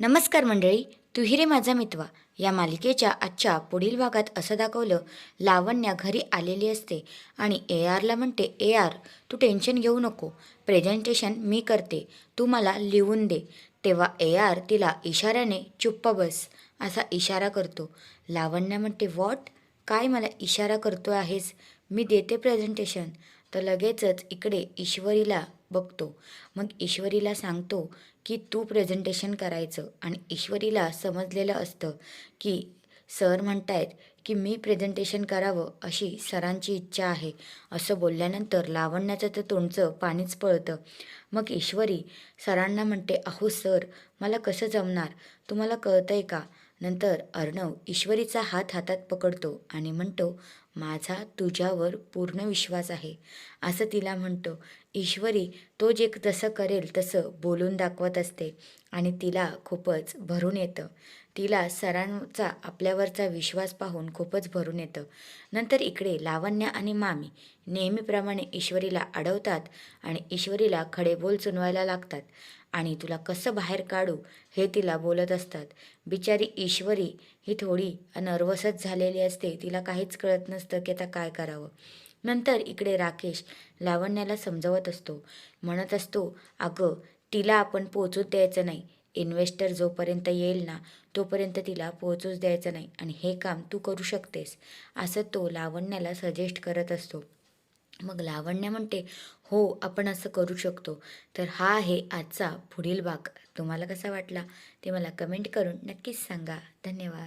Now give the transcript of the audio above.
नमस्कार मंडळी तुहिरे माझा मितवा. या मालिकेच्या आजच्या पुढील भागात असं दाखवलं लावण्या घरी आलेली असते आणि ए आरला म्हणते ए आर तू टेन्शन घेऊ नको. प्रेझेंटेशन मी करते. तू मला लिहून दे. तेव्हा ए आर तिला इशाऱ्याने चुप्प बस. असा इशारा करतो. लावण्या म्हणते वॉट काय मला इशारा करतो आहेस? मी देते प्रेझेंटेशन तर लगेचच इकडे ईश्वरीला बघतो. मग ईश्वरीला सांगतो की तू प्रेझेंटेशन करायचं आणि ईश्वरीला समजलेलं असतं की सर म्हणतायत की मी प्रेझेंटेशन करावं अशी सरांची इच्छा आहे. असं बोलल्यानंतर लावण्याचं तर तोंडचं पाणीच पळतं. मग ईश्वरी सरांना म्हणते अहो सर मला कसं जमणार? तुम्हाला कळतं आहे का? नंतर अर्णव ईश्वरीचा हात हातात पकडतो आणि म्हणतो माझा तुझ्यावर पूर्ण विश्वास आहे. असं तिला म्हणतो. ईश्वरी तो जे जसं करेल तसं बोलून दाखवत असते आणि तिला खूपच भरून येतं. तिला सरांचा आपल्यावरचा विश्वास पाहून खूपच भरून येतं. नंतर इकडे लावण्य आणि मामी नेहमीप्रमाणे ईश्वरीला अडवतात आणि ईश्वरीला खडे बोल चुनवायला लागतात. आणि तुला कसं बाहेर काढू हे तिला बोलत असतात. बिचारी ईश्वरी ही थोडी नर्वसच झालेली असते तिला काहीच कळत नसतं. की आता काय करावं? नंतर इकडे राकेश लावण्याला समजवत असतो. म्हणत असतो अगं तिला आपण पोचूच द्यायचं नाही. इन्व्हेस्टर जोपर्यंत येईल ना तोपर्यंत तिला पोचूच द्यायचं नाही. आणि हे काम तू करू शकतेस. असं तो लावण्याला सजेस्ट करत असतो. मग लावण्य म्हणते हो आपण असं करू शकतो. तर हा आहे आजचा पुढील भाग. तुम्हाला कसा वाटला ते मला कमेंट करून नक्कीच सांगा. धन्यवाद.